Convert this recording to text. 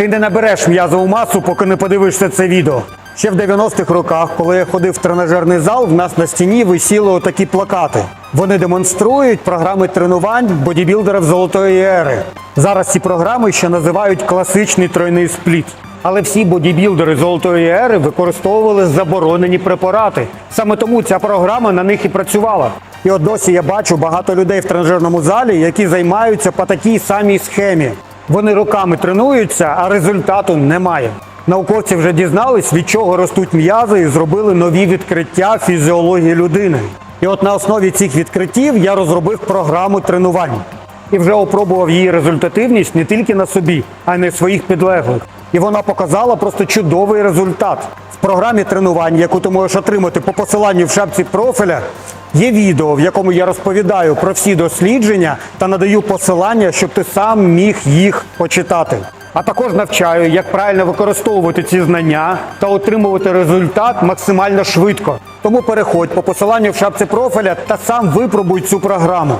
Ти не набереш м'язову масу, поки не подивишся це відео. Ще в 90-х роках, коли я ходив в тренажерний зал, в нас на стіні висіли отакі плакати. Вони демонструють програми тренувань бодібілдерів золотої ери. Зараз ці програми ще називають класичний тройний спліт. Але всі бодібілдери золотої ери використовували заборонені препарати. Саме тому ця програма на них і працювала. І от досі я бачу багато людей в тренажерному залі, які займаються по такій самій схемі. Вони роками тренуються, а результату немає. Науковці вже дізнались, від чого ростуть м'язи, і зробили нові відкриття фізіології людини. І от на основі цих відкриттів я розробив програму тренувань і вже опробував її результативність не тільки на собі, а й на своїх підлеглих. І вона показала просто чудовий результат. В програмі тренувань, яку ти можеш отримати по посиланню в шапці профіля, є відео, в якому я розповідаю про всі дослідження та надаю посилання, щоб ти сам міг їх почитати. А також навчаю, як правильно використовувати ці знання та отримувати результат максимально швидко. Тому переходь по посиланню в шапці профіля та сам випробуй цю програму.